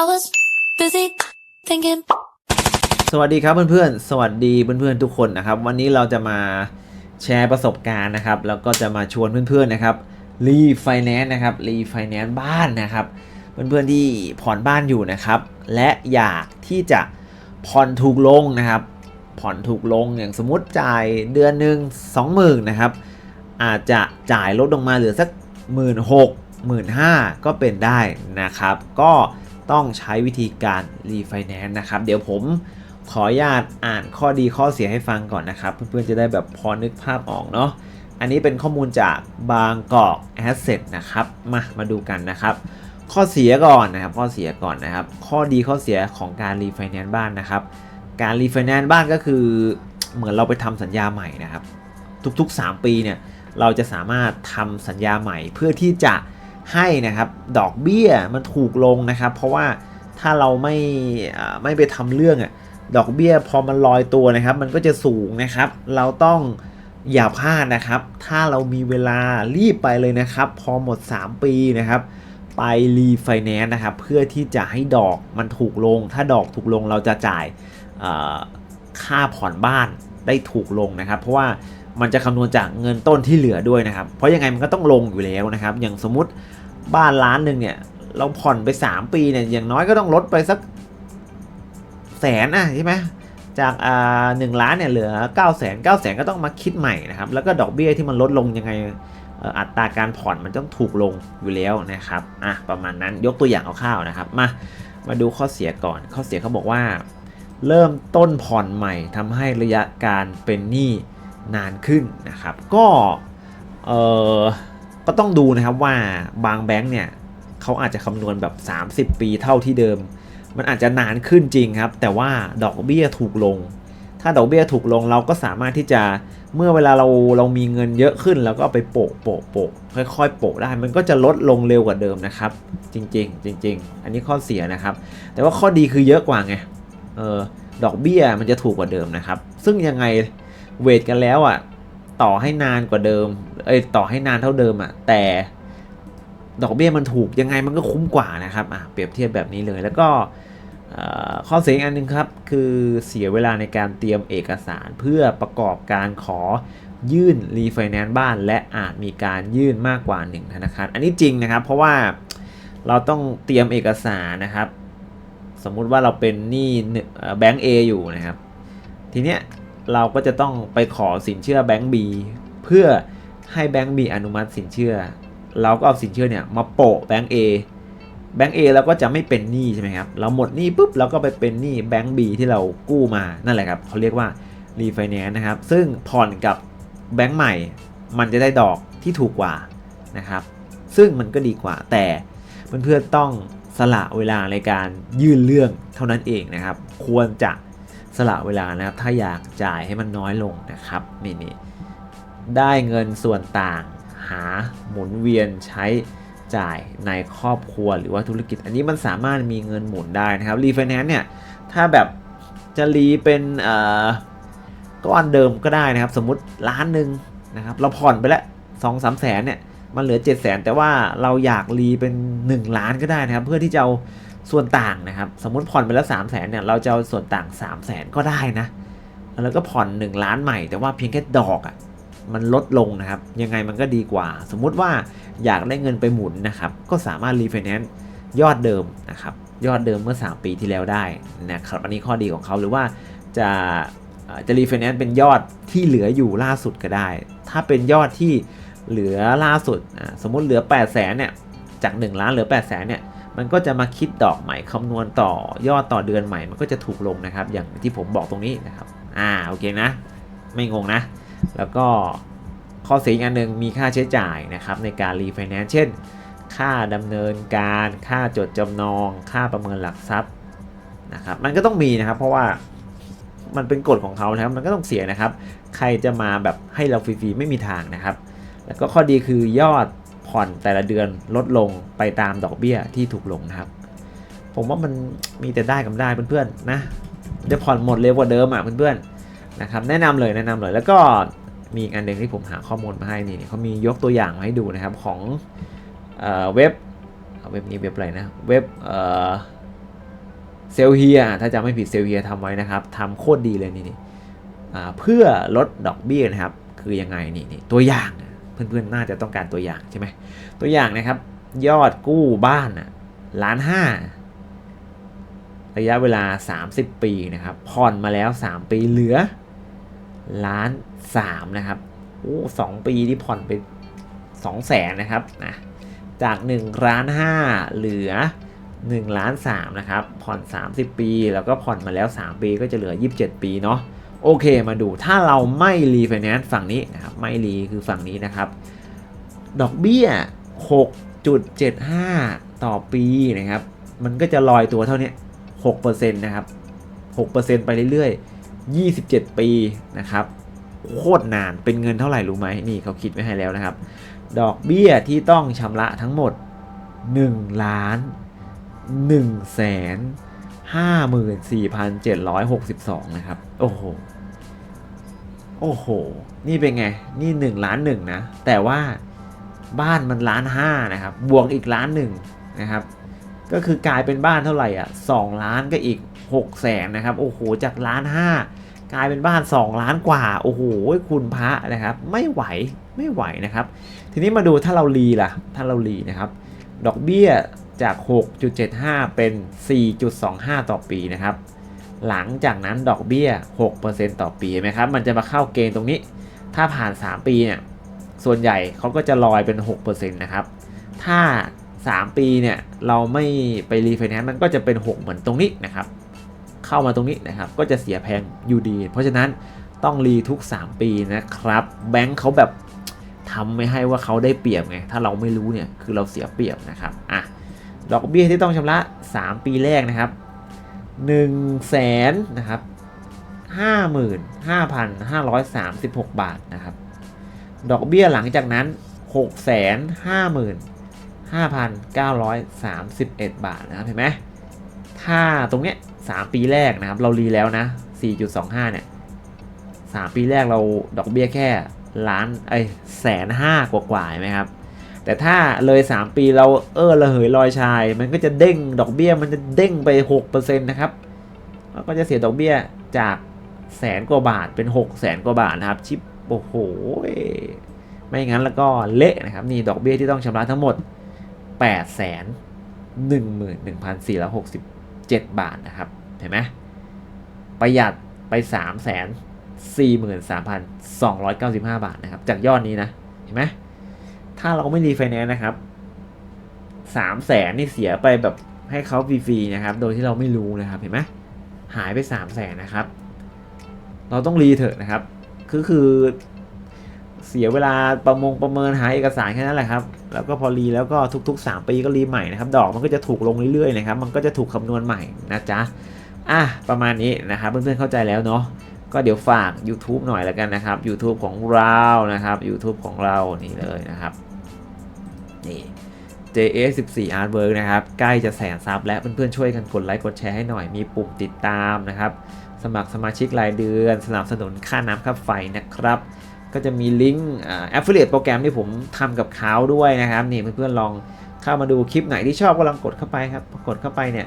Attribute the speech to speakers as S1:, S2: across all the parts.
S1: I was busy thinking.
S2: สวัสดีครับเพื่อนๆ สวัสดีเพื่อนๆทุกคนนะครับ วันนี้เราจะมาแชร์ประสบการณ์นะครับ แล้วก็จะมาชวนเพื่อนๆนะครับรีไฟแนนซ์นะครับรีไฟแนนซ์บ้านนะครับ เพื่อนๆที่ผ่อนบ้านอยู่นะครับ และอยากที่จะผ่อนถูกลงนะครับ ผ่อนถูกลงอย่างสมมติจ่ายเดือนหนึ่งสองหมื่นนะครับ อาจจะจ่ายลดลงมาเหลือสักหมื่นหกหมื่นห้าก็เป็นได้นะครับ ก็ ต้องใช้วิธีการรีไฟแนนซ์นะครับ เดี๋ยวผมขออนุญาตอ่านข้อดีข้อเสียให้ฟังก่อนนะครับ เพื่อนๆจะได้แบบพอนึกภาพออกเนาะอันนี้เป็นข้อมูลจากบางกอกแอสเซทนะครับมามาดูกันนะครับ ข้อเสียก่อนนะครับ ข้อเสียก่อนนะครับ ข้อดีข้อเสียของการรีไฟแนนซ์บ้านนะครับ การรีไฟแนนซ์บ้านก็คือเหมือนเราไปทำสัญญาใหม่นะครับ ทุกๆ 3 ปีเนี่ยเราจะสามารถทำสัญญาใหม่เพื่อที่จะ ให้นะครับดอกเบี้ยมันถูกลงนะครับ เพราะว่าถ้าเราไม่ไม่ไปทำเรื่องอะดอกเบี้ยพอมันลอยตัวนะครับ มันก็จะสูงนะครับ เราต้องอย่าพลาดนะครับ ถ้าเรามีเวลารีบไปเลยนะครับ พอหมด 3 ปีนะครับ ไปรีไฟแนนซ์นะครับ เพื่อที่จะให้ดอกมันถูกลง ถ้าดอกถูกลงเราจะจ่ายค่าผ่อนบ้านได้ถูกลงนะครับ เพราะว่ามันจะคำนวณจากเงินต้นที่เหลือด้วยนะครับ เพราะยังไงมันก็ต้องลงอยู่แล้วนะครับ อย่างสมมติ บ้านล้านหนึ่งเนี่ย เราผ่อนไป 3 ปีเนี่ยอย่างน้อยก็ต้องลดไปสักแสนอะใช่ไหมจากอ่าหนึ่งล้านเนี่ยเหลือ9ก้าแสนเก้าแสนก็ต้องมาคิดใหม่นะครับแล้วก็ดอกเบี้ยที่มันลดลงยังไงอัตราการผ่อนมันต้องถูกลงอยู่แล้วนะครับอะประมาณนั้นยกตัวอย่างคร่าวๆนะครับมามาดูข้อเสียก่อน ข้อเสียเขาบอกว่า เริ่มต้นผ่อนใหม่ทำให้ระยะการเป็นหนี้นานขึ้นนะครับ ก็เออ ก็ต้องดูนะครับว่าบางแบงค์เนี่ยเขาอาจจะคำนวณแบบ 30 ปีเท่าที่เดิม มันอาจจะนานขึ้นจริงครับ แต่ว่าดอกเบี้ยถูกลง ถ้าดอกเบี้ยถูกลงเราก็สามารถที่จะเมื่อเวลาเราเรามีเงินเยอะขึ้นเราก็ไปโปะโปะโปะค่อยๆ โปะได้ มันก็จะลดลงเร็วกว่าเดิมนะครับ จริงๆจริง ๆ อันนี้ข้อเสียนะครับ แต่ว่าข้อดีคือเยอะกว่าไงเออดอกเบี้ยมันจะถูกกว่าเดิมนะครับ ซึ่งยังไงเวทกันแล้วอะต่อให้นานกว่าเดิม เอ้ยต่อให้นานเท่าเดิมอะแต่ดอกเบี้ยมันถูกยังไงมันก็คุ้มกว่านะครับอะเปรียบเทียบแบบนี้เลยแล้วก็ข้อเสียอีกอันหนึงครับ คือเสียเวลาในการเตรียมเอกสารเพื่อประกอบการขอยื่นรีไฟแนนซ์บ้าน และอาจมีการยื่นมากกว่า1ธนาคาร อันนี้จริงนะครับ เพราะว่าเราต้องเตรียมเอกสารนะครับ สมมุติว่าเราเป็นหนี้แบงก์ A อยู่นะครับ ทีเนี้ยเราก็จะต้องไปขอสินเชื่อแบงก์ B เพื่อ ให้แบงก์ B อนุมัติสินเชื่อ เราก็เอาสินเชื่อเนี่ยมาโปะแบงก์ A แบงก์ A เราก็จะไม่เป็นหนี้ใช่ไหมครับเราหมดหนี้ปุ๊บเราก็ไปเป็นหนี้แบงก์ B ที่เรากู้มานั่นแหละครับเขาเรียกว่ารีไฟแนนซ์นะครับ ซึ่งผ่อนกับแบงก์ใหม่ มันจะได้ดอกที่ถูกกว่านะครับ ซึ่งมันก็ดีกว่าแต่เพื่อนๆต้องสละเวลาในการยื่นเรื่องเท่านั้นเองนะครับ ควรจะสละเวลานะครับ ถ้าอยากจ่ายให้มันน้อยลงนะครับนี่นี่ ได้เงินส่วนต่างหาหมุนเวียนใช้จ่ายในครอบครัวหรือว่าธุรกิจ อันนี้มันสามารถมีเงินหมุนได้นะครับรีไฟแนนซ์เนี่ยถ้าแบบจะรีเป็นก้อนเดิมก็ได้นะครับ สมมติล้านหนึ่งนะครับเราผ่อนไปแล้วสองสามแสนเนี่ยมันเหลือ 7 0 0 0 0 0 แต่ว่าเราอยากรีเป็น 1 ล้านก็ได้นะครับ เพื่อที่จะเอาส่วนต่างนะครับ สมมติผ่อนไปแล้ว 3 0 0 0 0 0เนี่ยเราจะเอาส่วนต่าง 3 0 0 0 0 0 ก็ได้นะ แล้วก็ผ่อน 1 ล้านใหม่แต่ว่าเพียงแค่ดอกอะ่ะ มันลดลงนะครับ ยังไงมันก็ดีกว่า สมมุติว่าอยากได้เงินไปหมุนนะครับ ก็สามารถรีไฟแนนซ์ยอดเดิมนะครับ ยอดเดิมเมื่อ 3 ปีที่แล้วได้นะครับ อันนี้ข้อดีของเขาหรือว่าจะจะรีไฟแนนซ์เป็นยอดที่เหลืออยู่ล่าสุดก็ได้ ถ้าเป็นยอดที่เหลือล่าสุด สมมุติเหลือ 8 0 0แสนเนี่ย จาก 1 ล้านเหลือ 8 0 0แสนเนี่ย มันก็จะมาคิดดอกใหม่คำนวณต่อยอดต่อเดือนใหม่ มันก็จะถูกลงนะครับ อย่างที่ผมบอกตรงนี้นะครับ อ่า โอเคนะ ไม่งงนะ แล้วก็ข้อเสียอีกอันหนึ่งมีค่าใช้จ่ายนะครับในการรีไฟแนนซ์เช่น ค่าดำเนินการ ค่าจดจำนอง ค่าประเมินหลักทรัพย์นะครับมันก็ต้องมีนะครับเพราะว่ามันเป็นกฎของเขานะครับมันก็ต้องเสียนะครับ ใครจะมาแบบให้เราฟรีๆไม่มีทางนะครับ แล้วก็ข้อดีคือยอดผ่อนแต่ละเดือนลดลงไปตามดอกเบี้ยที่ถูกลงนะครับ ผมว่ามันมีแต่ได้กับได้เพื่อนๆนะจะผ่อนหมดเร็วกว่าเดิมอะเพื่อนๆนะครับแนะนำเลยแนะนำเลยแล้วก็ มีอีกอันหนึ่งที่ผมหาข้อมูลมาให้นี่เขามียกตัวอย่างมาให้ดูนะครับของเอเว็บเเว็บนี้เว็บอะไรนะเว็บเซลเฮียถ้าจำไม่ผิดเซลเฮียทำไว้นะครับทำโคตรดีเลยนี่นี่เพื่อลดดอกเบี้ยนะครับ คือยังไงนี่นี่ตัวอย่างนเพื่อนๆน่าจะต้องการตัวอย่างใช่ไหมตัวอย่างนะครับ ยอดกู้บ้านล้านห้าระยะเวลา 30 ปีนะครับผ่อนมาแล้ว 3 ปีเหลือล้าน สามนะครับโอ้สองปีที่ผ่อนไปสองแสนนะครับนะจาก1ล้านห้าเหลือ1ล้าน3นะครับ ผ่อน 30 ปี แล้วก็ผ่อนมาแล้ว 3 ปีก็จะเหลือ 27 ปีเนาะโอเคมาดูถ้าเราไม่รีไฟแนนซ์ฝั่งนี้นะครับ ไม่รีคือฝั่งนี้นะครับ ดอกเบี้ย 6.75 ต่อปีนะครับ มันก็จะลอยตัวเท่านี้6%นะครับ 6%ไปเรื่อยๆ 27 ปีนะครับ โคตรนานเป็นเงินเท่าไหร่รู้ไหมนี่เขาคิดไว้ให้แล้วนะครับ ดอกเบี้ยที่ต้องชำระทั้งหมด 1 ล้าน1แสน54,762 นะครับ โอ้โห โอ้โห นี่เป็นไง นี่ 1 ล้านหนึ่งนะ แต่ว่าบ้านมันล้านห้านะครับ บวกอีกล้านหนึ่งนะครับ ก็คือกลายเป็นบ้านเท่าไหร่อะ2ล้านก็อีก6แสนนะครับ โอ้โห จากล้านห้า กลายเป็นบ้าน 2 ล้านกว่า โอ้โหคุณพระนะครับ ไม่ไหวไม่ไหวนะครับ ทีนี้มาดูถ้าเรารีล่ะ ถ้าเรารีนะครับ ดอกเบี้ยจาก 6.75 เป็น 4.25 ต่อปีนะครับ หลังจากนั้นดอกเบี้ย 6%ต่อปีเห็นไหมครับ มันจะมาเข้าเกณฑ์ตรงนี้ ถ้าผ่าน 3 ปีเนี่ยส่วนใหญ่เขาก็จะลอยเป็น 6%นะครับ ถ้า 3 ปีเนี่ยเราไม่ไปรีไฟแนนซ์มันก็จะเป็น 6 เหมือนตรงนี้นะครับ เข้ามาตรงนี้นะครับ ก็จะเสียแพงอยู่ดี เพราะฉะนั้นต้องรีทุก 3 ปีนะครับ แบงค์เขาแบบทำไม่ให้ว่าเขาได้เปรียบไง ถ้าเราไม่รู้เนี่ยคือเราเสียเปรียบนะครับ อะ ดอกเบี้ยที่ต้องชำระ 3 ปีแรกนะครับ1แสนนะครับ55,536บหกบาทนะครับ ดอกเบี้ยหลังจากนั้น6แสน55,931บาทนะครับเห็นไหมถ้าตรงเนี้ย 3 ปีแรกนะครับ เรารีแล้วนะ 4.25 เนี่ย 3 ปีแรกเราดอกเบี้ยแค่ล้านไอ้แสนห้ากว่าๆเห็นไหมครับ แต่ถ้าเลย 3 ปีเราเออระเหยลอยชาย มันก็จะเด้งดอกเบี้ยมันจะเด้งไป 6%นะครับแล้วก็จะเสียดอกเบี้ยจากแสนกว่าบาทเป็น6แสนกว่าบาทนะครับ ชิปโอ้โหไม่งั้นแล้วก็เละนะครับ นี่ดอกเบี้ยที่ต้องชำระทั้งหมด8แสน11,467 บาทนะครับ เห็นไหมประหยัดไป3แสน43,295 บาทนะครับ จากยอดนี้นะ เห็นไหมถ้าเราไม่รีไฟแนนซ์นะครับสามแสนนี่เสียไปแบบให้เขาฟรีๆนะครับ โดยที่เราไม่รู้นะครับ เห็นไหมหายไปสามแสนนะครับ เราต้องรีเถอะนะครับ คือคือเสียเวลาประมงประเมินหาเอกสารแค่นั้นแหละครับ แล้วก็พอรีแล้วก็ทุกๆ 3 ปีก็รีใหม่นะครับ ดอกมันก็จะถูกลงเรื่อยๆนะครับ มันก็จะถูกคำนวณใหม่นะจ๊ะ อะประมาณนี้นะครับเพื่อนๆเข้าใจแล้วเนาะก็เดี๋ยวฝาก YouTube หน่อยแล้วกันนะครับ YouTube ของเรานะครับ YouTube ของเรานี่เลยนะครับนี่ JS14 Artwork นะครับ ใกล้จะแสนซับแล้วเพื่อนๆช่วยกันกดไลค์กดแชร์ให้หน่อยมีปุ่มติดตามนะครับ สมัครสมาชิกรายเดือน สนับสนุนค่าน้ำค่าไฟนะครับ ก็จะมีลิงก์อ่า affiliate โปรแกรมที่ผมทำกับเขาด้วยนะครับ นี่เพื่อนๆลองเข้ามาดูคลิปไหนที่ชอบก็ลองกดเข้าไปครับกดเข้าไปเนี่ย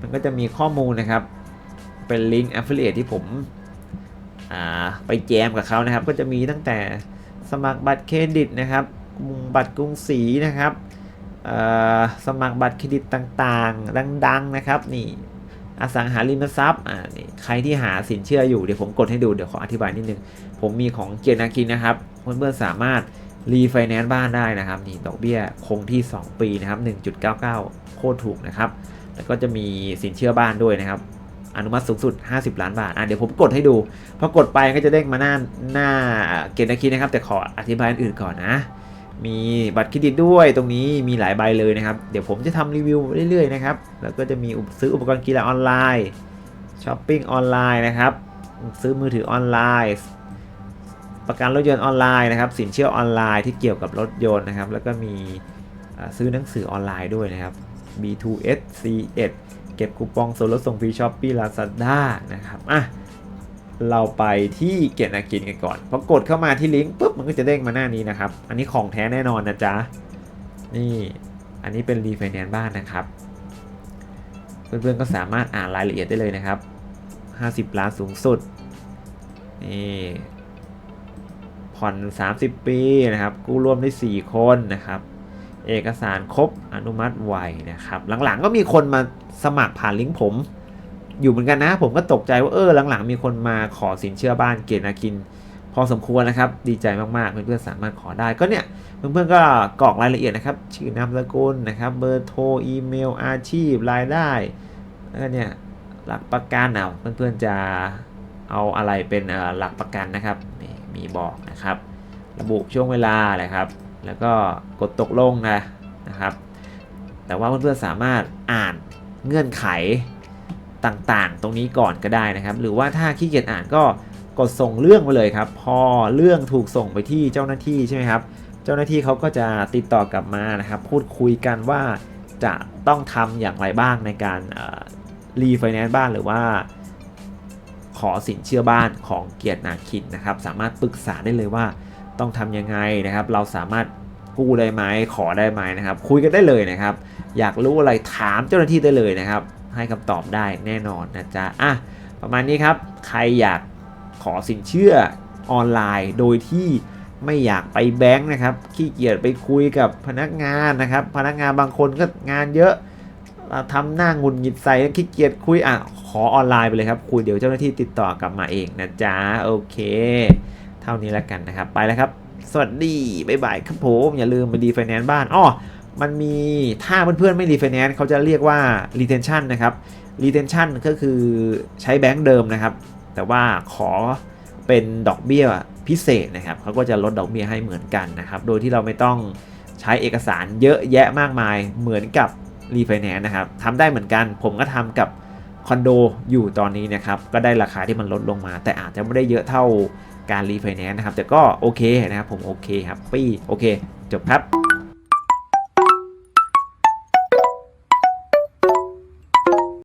S2: มันก็จะมีข้อมูลนะครับ เป็นลิงก์ affiliate ที่ผมไปแจมกับเขานะครับ ก็จะมีตั้งแต่สมัครบัตรเครดิตนะครับบัตรกรุงศรีนะครับสมัครบัตรเครดิตต่างๆ ดังๆนะครับนี่อสังหาริมทรัพย์อ่านี่ใครที่หาสินเชื่ออยู่เดี๋ยวผมกดให้ดูเดี๋ยวขออธิบายนิดนึง ผมมีของเกียรตินาคินนะครับเพื่อนๆสามารถรีไฟแนนซ์บ้านได้นะครับนี่ดอกเบี้ยคงที่ 2 ปีนะครับ 1.99 โคตรถูกนะครับ แล้วก็จะมีสินเชื่อบ้านด้วยนะครับ อนุมัติสูงสุด 50 ล้านบาท อะเดี๋ยวผมกดให้ดู พอกดไปก็จะเด้งมาหน้าหน้าเกณฑ์นาคีนะครับ แต่ขออธิบายอื่นก่อนนะ มีบัตรเครดิตด้วยตรงนี้มีหลายใบเลยนะครับ เดี๋ยวผมจะทำรีวิวเรื่อยๆนะครับ แล้วก็จะมีซื้ออุปกรณ์กีฬาออนไลน์ช้อปปิ้งออนไลน์นะครับ ซื้อมือถือออนไลน์ ประกันรถยนต์ออนไลน์นะครับ สินเชื่อออนไลน์ที่เกี่ยวกับรถยนต์นะครับ แล้วก็มีซื้อหนังสือออนไลน์ด้วยนะครับ B2S C1 ก็บคูปองส่วนลดส่งฟรีช้อปปี้ลาซาด้านะครับอะเราไปที่เกียรตินากินกันก่อนพอกดเข้ามาที่ลิงก์ปุ๊บมันก็จะเด้งมาหน้านี้นะครับ อันนี้ของแท้แน่นอนนะจ๊ะ นี่อันนี้เป็นรีไฟแนนซ์บ้านนะครับ เพื่อนๆก็สามารถอ่านรายละเอียดได้เลยนะครับ 50 ล้านสูงสุด นี่ผ่อน 30 ปีนะครับ กู้ร่วมได้ 4 คนนะครับ เอกสารครบอนุมัติไวนะครับ หลังๆก็มีคนมาสมัครผ่านลิงก์ผม อยู่เหมือนกันนะ ผมก็ตกใจว่าเออหลังๆ มีคนมาขอสินเชื่อบ้านเกณฑ์อาคิน พอสมควรนะครับ ดีใจมากๆ เพื่อนๆสามารถขอได้ก็เนี่ยเพื่อนๆก็กรอกรายละเอียดนะครับ ชื่อนามสกุลนะครับเบอร์โทรอีเมลอาชีพรายได้แล้วเนี่ยหลักประกันเอาเพื่อนๆจะเอาอะไรเป็นเอ่อหลักประกันนะครับมีบอกนะครับ ระบุช่วงเวลานะครับ แล้วก็กดตกลงนะนะครับ แต่ว่าเพื่อนๆสามารถอ่านเงื่อนไขต่างๆ ตรงนี้ก่อนก็ได้นะครับ หรือว่าถ้าขี้เกียจอ่านก็กดส่งเรื่องไปเลยครับ พอเรื่องถูกส่งไปที่เจ้าหน้าที่ใช่ไหมครับ เจ้าหน้าที่เขาก็จะติดต่อกลับมานะครับ พูดคุยกันว่าจะต้องทำอย่างไรบ้างในการรีไฟแนนซ์บ้านหรือว่า ขอสินเชื่อบ้านของเกียรตินาคินนะครับ สามารถปรึกษาได้เลยว่า ต้องทำยังไงนะครับ เราสามารถกู้ได้ไหมขอได้ไหมนะครับ คุยกันได้เลยนะครับ อยากรู้อะไรถามเจ้าหน้าที่ได้เลยนะครับ ให้คำตอบได้แน่นอนนะจ๊ะอะประมาณนี้ครับ ใครอยากขอสินเชื่อออนไลน์ โดยที่ไม่อยากไปแบงค์นะครับขี้เกียจไปคุยกับพนักงานนะครับ พนักงานบางคนก็งานเยอะทำหน้างุนหงิดใส่ขี้เกียจคุยอะขอออนไลน์ไปเลยครับคุยเดี๋ยวเจ้าหน้าที่ติดต่อกลับมาเองนะจ๊ะโอเค เท่านี้แล้วกันนะครับ ไปแล้วครับ สวัสดี บ๊ายบายครับผม อย่าลืมมาดีไฟแนนซ์บ้านอ้อมันมีถ้าเพื่อนๆไม่รีไฟแนนซ์เขาจะเรียกว่า retention นะครับ retention ก็คือใช้แบงก์เดิมนะครับ แต่ว่าขอเป็นดอกเบี้ยพิเศษนะครับเขาก็จะลดดอกเบี้ยให้เหมือนกันนะครับ โดยที่เราไม่ต้องใช้เอกสารเยอะแยะมากมายเหมือนกับรีไฟแนนซ์นะครับทำได้เหมือนกัน ผมก็ทำกับคอนโดอยู่ตอนนี้นะครับ ก็ได้ราคาที่มันลดลงมา แต่อาจจะไม่ได้เยอะเท่า การรีไฟแนนซ์นะครับแต่ก็โอเคนะครับผมโอเคครับปี้โอเค จบครับ